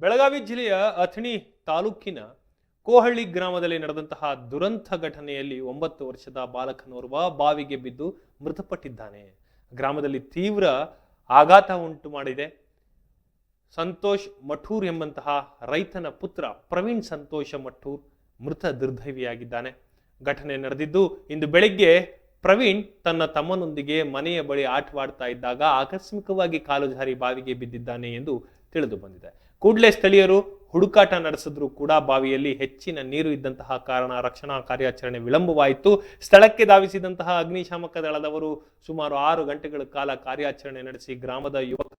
ಬೆಳಗಾವಿ ಜಿಲ್ಲೆಯ ಅಥಣಿ ತಾಲೂಕಿನ ಕೋಹಳ್ಳಿ ಗ್ರಾಮದಲ್ಲಿ ನಡೆದಂತಹ ದುರಂತ ಘಟನೆಯಲ್ಲಿ ಒಂಬತ್ತು ವರ್ಷದ ಬಾಲಕನೋರ್ವ ಬಾವಿಗೆ ಬಿದ್ದು ಮೃತಪಟ್ಟಿದ್ದಾನೆ. ಗ್ರಾಮದಲ್ಲಿ ತೀವ್ರ ಆಘಾತ ಉಂಟು ಮಾಡಿದೆ. ಸಂತೋಷ್ ಮಠೂರ್ ಎಂಬಂತಹ ರೈತನ ಪುತ್ರ ಪ್ರವೀಣ್ ಸಂತೋಷ ಮಠೂರ್ ಮೃತ ದುರ್ದೈವಿಯಾಗಿದ್ದಾನೆ. ಘಟನೆ ನಡೆದಿದ್ದು, ಇಂದು ಬೆಳಿಗ್ಗೆ ಪ್ರವೀಣ್ ತನ್ನ ತಮ್ಮನೊಂದಿಗೆ ಮನೆಯ ಬಳಿ ಆಟವಾಡ್ತಾ ಇದ್ದಾಗ ಆಕಸ್ಮಿಕವಾಗಿ ಕಾಲು ಜಾರಿ ಬಾವಿಗೆ ಬಿದ್ದಿದ್ದಾನೆ ಎಂದು ತಿಳಿದು ಬಂದಿದೆ. ಕೂಡಲೇ ಸ್ಥಳೀಯರು ಹುಡುಕಾಟ ನಡೆಸಿದ್ರು ಕೂಡ ಬಾವಿಯಲ್ಲಿ ಹೆಚ್ಚಿನ ನೀರು ಇದ್ದಂತಹ ಕಾರಣ ರಕ್ಷಣಾ ಕಾರ್ಯಾಚರಣೆ ವಿಳಂಬವಾಯಿತು. ಸ್ಥಳಕ್ಕೆ ಧಾವಿಸಿದಂತಹ ಅಗ್ನಿಶಾಮಕ ದಳದವರು ಸುಮಾರು ಆರು ಗಂಟೆಗಳ ಕಾಲ ಕಾರ್ಯಾಚರಣೆ ನಡೆಸಿ ಗ್ರಾಮದ ಯುವಕ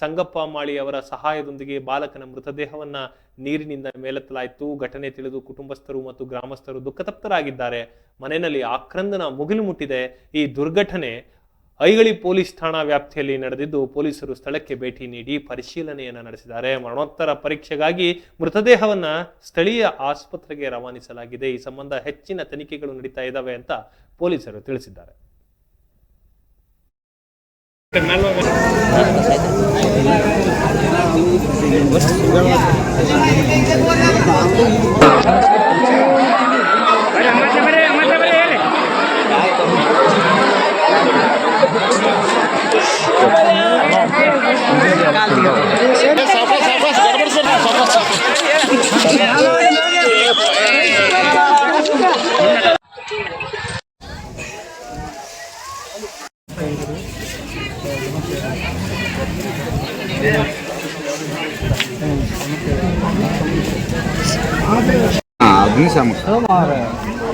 ಸಂಗಪ್ಪ ಮಾಳಿ ಅವರ ಸಹಾಯದೊಂದಿಗೆ ಬಾಲಕನ ಮೃತದೇಹವನ್ನ ನೀರಿನಿಂದ ಮೇಲೆತ್ತಲಾಯಿತು. ಘಟನೆ ತಿಳಿದು ಕುಟುಂಬಸ್ಥರು ಮತ್ತು ಗ್ರಾಮಸ್ಥರು ದುಃಖತಪ್ತರಾಗಿದ್ದಾರೆ. ಮನೆಯಲ್ಲಿ ಆಕ್ರಂದನ ಮುಗಿಲು ಮುಟ್ಟಿದೆ. ಈ ದುರ್ಘಟನೆ ಐಗಳಿ ಪೊಲೀಸ್ ಠಾಣಾ ವ್ಯಾಪ್ತಿಯಲ್ಲಿ ನಡೆದಿದ್ದು ಪೊಲೀಸರು ಸ್ಥಳಕ್ಕೆ ಭೇಟಿ ನೀಡಿ ಪರಿಶೀಲನೆಯನ್ನು ನಡೆಸಿದ್ದಾರೆ. ಮರಣೋತ್ತರ ಪರೀಕ್ಷೆಗಾಗಿ ಮೃತದೇಹವನ್ನು ಸ್ಥಳೀಯ ಆಸ್ಪತ್ರೆಗೆ ರವಾನಿಸಲಾಗಿದೆ. ಈ ಸಂಬಂಧ ಹೆಚ್ಚಿನ ತನಿಖೆಗಳು ನಡೀತಾ ಇದ್ದಾವೆ ಅಂತ ಪೊಲೀಸರು ತಿಳಿಸಿದ್ದಾರೆ.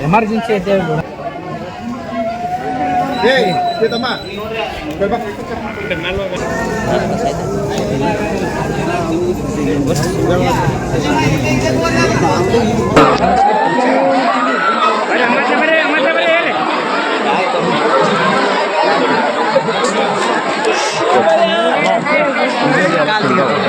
Emergency. Hey, get the mask. Gracias.